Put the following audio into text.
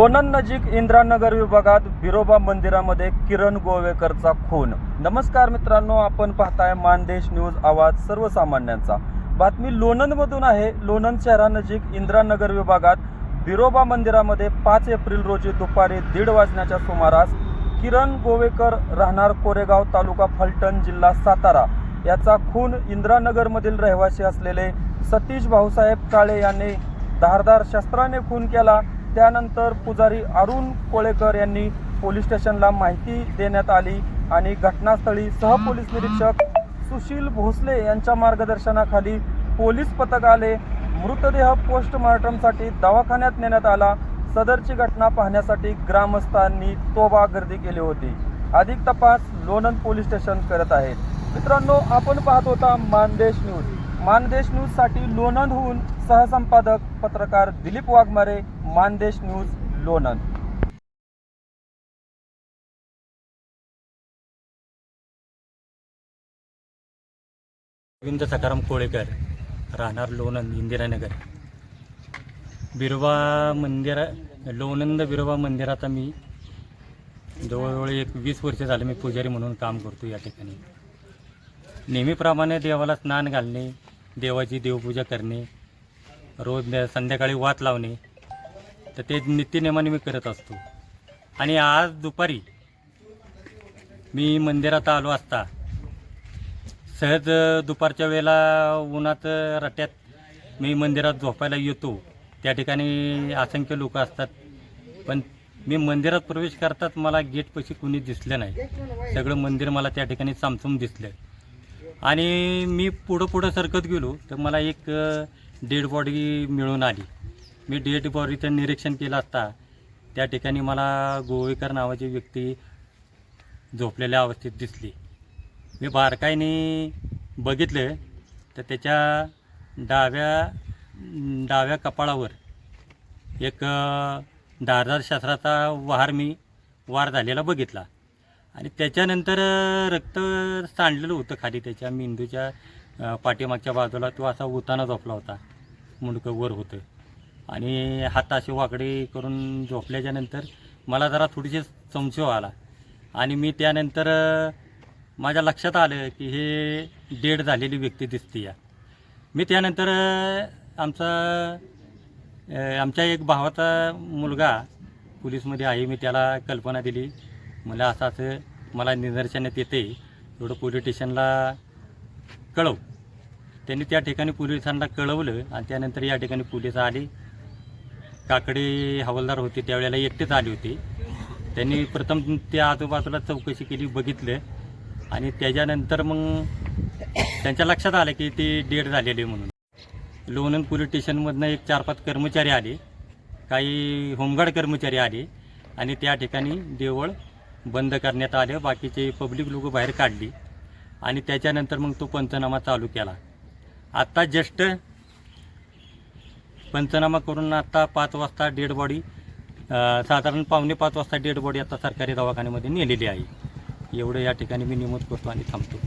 लोणंद नजीक इंद्रानगर विभागात बिरोबा मंदिरामध्ये किरण गोवेकरचा खून. नमस्कार मित्रांनो आपण पाहताय मानदेश न्यूज आवाज सर्वसामान्यांचा. बातमी लोणंदमधून आहे. लोणंद शहरानजीक इंद्रानगर विभागात बिरोबा मंदिरामध्ये पाच एप्रिल रोजी दुपारी दीड वाजण्याच्या सुमारास किरण गोवेकर राहणार कोरेगाव तालुका फलटण जिल्हा सातारा याचा खून इंद्रानगरमधील रहिवासी असलेले सतीश भाऊसाहेब काळे यांनी धारदार शस्त्राने खून केला. त्यानंतर पुजारी अरुण कोळेकर यांनी पोलीस स्टेशनला माहिती देण्यात आली आणि घटनास्थळी सहपोलीस निरीक्षक सुशील भोसले यांच्या मार्गदर्शनाखाली पोलीस पथक आले. मृतदेह पोस्टमॉर्टमसाठी दवाखान्यात नेण्यात आला. सदरची घटना पाहण्यासाठी ग्रामस्थांनी तोबा गर्दी केली होती. अधिक तपास लोणंद पोलीस स्टेशन करत आहेत. मित्रांनो आपण पाहत होता मानदेश न्यूज. मानदेश न्यूजसाठी लोणंदहून सहसंपादक पत्रकार दिलीप वाघमारे मानदेश न्यूज लोणंद. गोविंद सकाराम कोळेकर राहणार लोणंद इंदिरानगर. बिरवा मंदिरा लोणंद बिरवा मंदिरात मी जवळजवळ एक वीस वर्ष झालं मी पुजारी म्हणून काम करतो या ठिकाणी. नेहमीप्रमाणे देवाला स्नान घालणे देवाची देवपूजा करणे रोज संध्याकाळी वात लावणे तर ते नित्यनेमाने मी करत असतो. आणि आज दुपारी मी मंदिरात आलो असता सहज दुपारच्या वेळेला उन्हात रट्ट्यात रट्यात मी मंदिरात झोपायला येतो. त्या ठिकाणी असंख्य लोक असतात. पण मी मंदिरात प्रवेश करतात मला गेटपाशी कुणी दिसलं नाही. सगळं मंदिर मला त्या ठिकाणी सामसूम दिसलं. आणि मी पुढं पुढं सरकत गेलो तर मला एक डेड बॉडी मिळून आली. मी डेड बॉडीचं निरीक्षण केलं असता त्या ठिकाणी मला गोवेकर नावाची व्यक्ती झोपलेल्या अवस्थेत दिसली. मी बारकाईने बघितलं तर त्याच्या डाव्या डाव्या कपाळावर एक धारदार शस्त्राचा वार मी वार झालेला बघितला. आणि त्याच्यानंतर रक्त सांडलेलं होतं खाली त्याच्या मेंदूच्या पाठीमागच्या बाजूला. तो असा उताना झोपला होता. मुंडकं वर होतं. आणि हात असे वाकडे करून झोपल्याच्या नंतर मला जरा थोडीशी संशय आला. आणि मी त्यानंतर माझ्या लक्षात आलं की हे डेड झालेली व्यक्ती दिसते या मी त्यानंतर आमचा आमच्या एक भावाचा मुलगा पोलीसमध्ये आहे. मी त्याला कल्पना दिली. मला असं असं मला निदर्शनात येते. एवढं पोलीस स्टेशनला कळव. त्यांनी त्या ठिकाणी पोलिसांना कळवलं आणि त्यानंतर या ठिकाणी पोलीस आले. काकडे हवालदार होते त्यावेळेला एकटेच आले होते. त्यांनी प्रथम त्या आजूबाजूला चौकशी केली बघितलं. आणि त्याच्यानंतर मग त्यांच्या लक्षात आलं की ते डेड झालेले म्हणून. लोणंद पोलीस स्टेशनमधनं एक चार पाच कर्मचारी आले. काही होमगार्ड कर्मचारी आले. आणि त्या ठिकाणी देवळ बंद करण्यात आलं. बाकीचे पब्लिक लोक बाहेर काढली. आणि त्याच्यानंतर मग तो पंचनामा चालू केला. आत्ता जस्ट पंचनामा करून आत्ता पाच वाजता डेड बॉडी साधारण पावणे पाच वाजता डेड बॉडी आता सरकारी दवाखान्यामध्ये नेलेली आहे. एवढं या ठिकाणी मी नमूद करतो आणि थांबतो.